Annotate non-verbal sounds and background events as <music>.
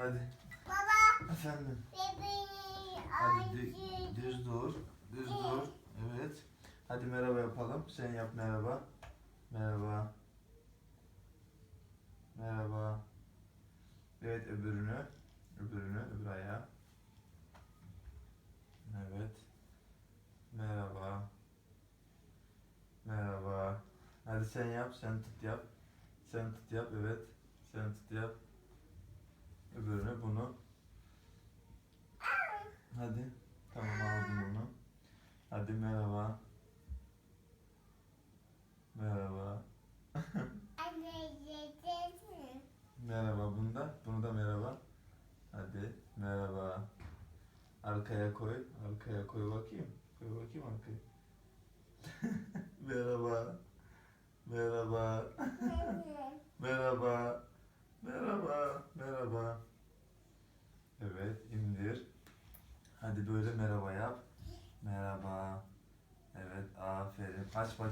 Hadi. Baba Efendim. bebeği Hadi dü- düz dur. Düz dur. Evet. Hadi merhaba yapalım. Sen yap merhaba. Merhaba. Merhaba. Evet öbürünü. Öbürünü. Öbür ayağı. Evet. Merhaba. Merhaba. Hadi sen yap. Sen tut yap. Sen tut yap. Evet. Sen tut yap. Öbürünü bunu. Hadi. Tamam aldım onu. Hadi merhaba. Merhaba. Merhaba bunda. Bunu da merhaba. Hadi merhaba. Arkaya koy. Arkaya koy bakayım. Koy bakayım arkaya. <laughs> merhaba. Merhaba. <laughs> Merhaba. Merhaba. Merhaba. Evet indir. Hadi böyle merhaba yap. Merhaba. Evet aferin. Aç bacak.